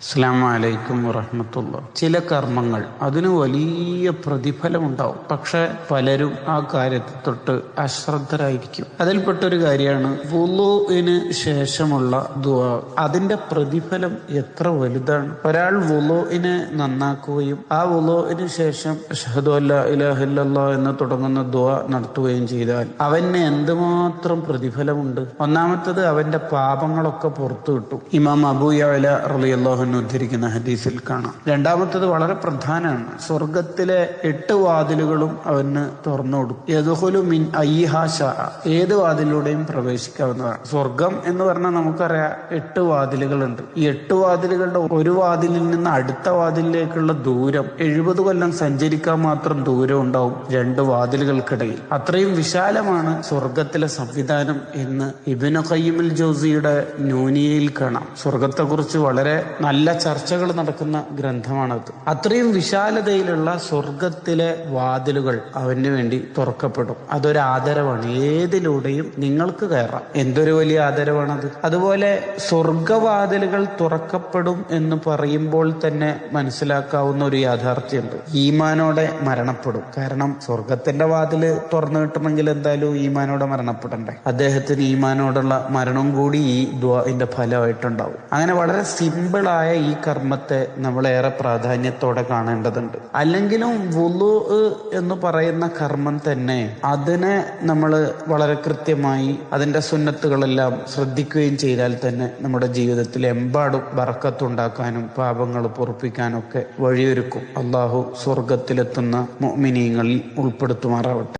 അസ്സാം വലൈക്കും വറഹമത്തുള്ള ചില കർമ്മങ്ങൾ അതിന് വലിയ പ്രതിഫലം ഉണ്ടാവും പക്ഷെ പലരും ആ കാര്യത്തെ തൊട്ട് അശ്രദ്ധരായിരിക്കും. അതിൽപ്പെട്ടൊരു കാര്യമാണ് വുളുവിന് ശേഷമുള്ള ദുവാ അതിന്റെ പ്രതിഫലം എത്ര വലുതാണ്? ഒരാൾ വുളുവിനെ നന്നാക്കുകയും ആ വുളുവിന് ശേഷം ഇലാഹ എന്ന് തുടങ്ങുന്ന ദുആ നടത്തുകയും ചെയ്താൽ അവന് എന്തുമാത്രം പ്രതിഫലമുണ്ട്? ഒന്നാമത്തത് അവന്റെ പാപങ്ങളൊക്കെ പുറത്തു കിട്ടും ഇമാം അബൂ യഅല റളിയല്ലാഹു അൻഹു ഉദ്ധരിക്കുന്ന ഹദീസിൽ കാണാം. രണ്ടാമത്തത് വളരെ പ്രധാനമാണ്. സ്വർഗത്തിലെ എട്ട് വാതിലുകളും അവന് തുറന്നു കൊടുക്കും. ഏത് വാതിലൂടെയും പ്രവേശിക്കാവുന്നതാണ്. സ്വർഗം എന്ന് പറഞ്ഞാൽ നമുക്കറിയാം എട്ട് വാതിലുകളുണ്ട്. ഈ എട്ട് വാതിലുകളുടെ ഒരു വാതിലിൽ നിന്ന് അടുത്ത വാതിലിലേക്കുള്ള ദൂരം എഴുപത് കൊല്ലം സഞ്ചരിക്കാൻ മാത്രം ദൂരം ഉണ്ടാവും രണ്ട് വാതിലുകൾക്കിടയിൽ. അത്രയും വിശാലമാണ് സ്വർഗത്തിലെ സംവിധാനം എന്ന് ഇബിന് ഖയ്യിമുൽ ജോസിയുടെ ന്യൂനിയയിൽ കാണാം. സ്വർഗത്തെക്കുറിച്ച് വളരെ നല്ല ചർച്ചകൾ നടക്കുന്ന ഗ്രന്ഥമാണത്. അത്രയും വിശാലതയിലുള്ള സ്വർഗത്തിലെ വാതിലുകൾ അവന് വേണ്ടി തുറക്കപ്പെടും. അതൊരു ആദരവാണ്. ഏതിലൂടെയും നിങ്ങൾക്ക് കയറാം. എന്തൊരു വലിയ ആദരവാണത്. അതുപോലെ സ്വർഗവാതിലുകൾ തുറക്കപ്പെടും എന്ന് പറയുമ്പോൾ തന്നെ മനസ്സിലാക്കാവുന്ന ഒരു യാഥാർത്ഥ്യമുണ്ട്. ഈമാനോടെ മരണപ്പെടും. കാരണം സ്വർഗത്തിന്റെ വാതിൽ തുറന്നു കിട്ടണമെങ്കിൽ എന്തായാലും ഈമാനോടെ മരണപ്പെടണ്ടേ? അദ്ദേഹത്തിന് ഈമാനോടുള്ള മരണം കൂടി ഈ ദ്വാന്റെ ഫലമായിട്ടുണ്ടാവും. അങ്ങനെ വളരെ സിമ്പിളായ ഈ കർമ്മത്തെ നമ്മൾ ഏറെ പ്രാധാന്യത്തോടെ കാണേണ്ടതുണ്ട്. അല്ലെങ്കിലും വുളു എന്ന് പറയുന്ന കർമ്മം തന്നെ അതിനെ നമ്മൾ വളരെ കൃത്യമായി അതിന്റെ സുന്നത്തുകളെല്ലാം ശ്രദ്ധിക്കുകയും ചെയ്താൽ തന്നെ നമ്മുടെ ജീവിതത്തിൽ എമ്പാടും വറക്കത്തുണ്ടാക്കാനും പാപങ്ങൾ പൊറപ്പിക്കാനൊക്കെ വഴിയൊരുക്കും. അള്ളാഹു സ്വർഗത്തിലെത്തുന്ന മോമിനിയങ്ങളിൽ ഉൾപ്പെടുത്തുമാറാവട്ടെ.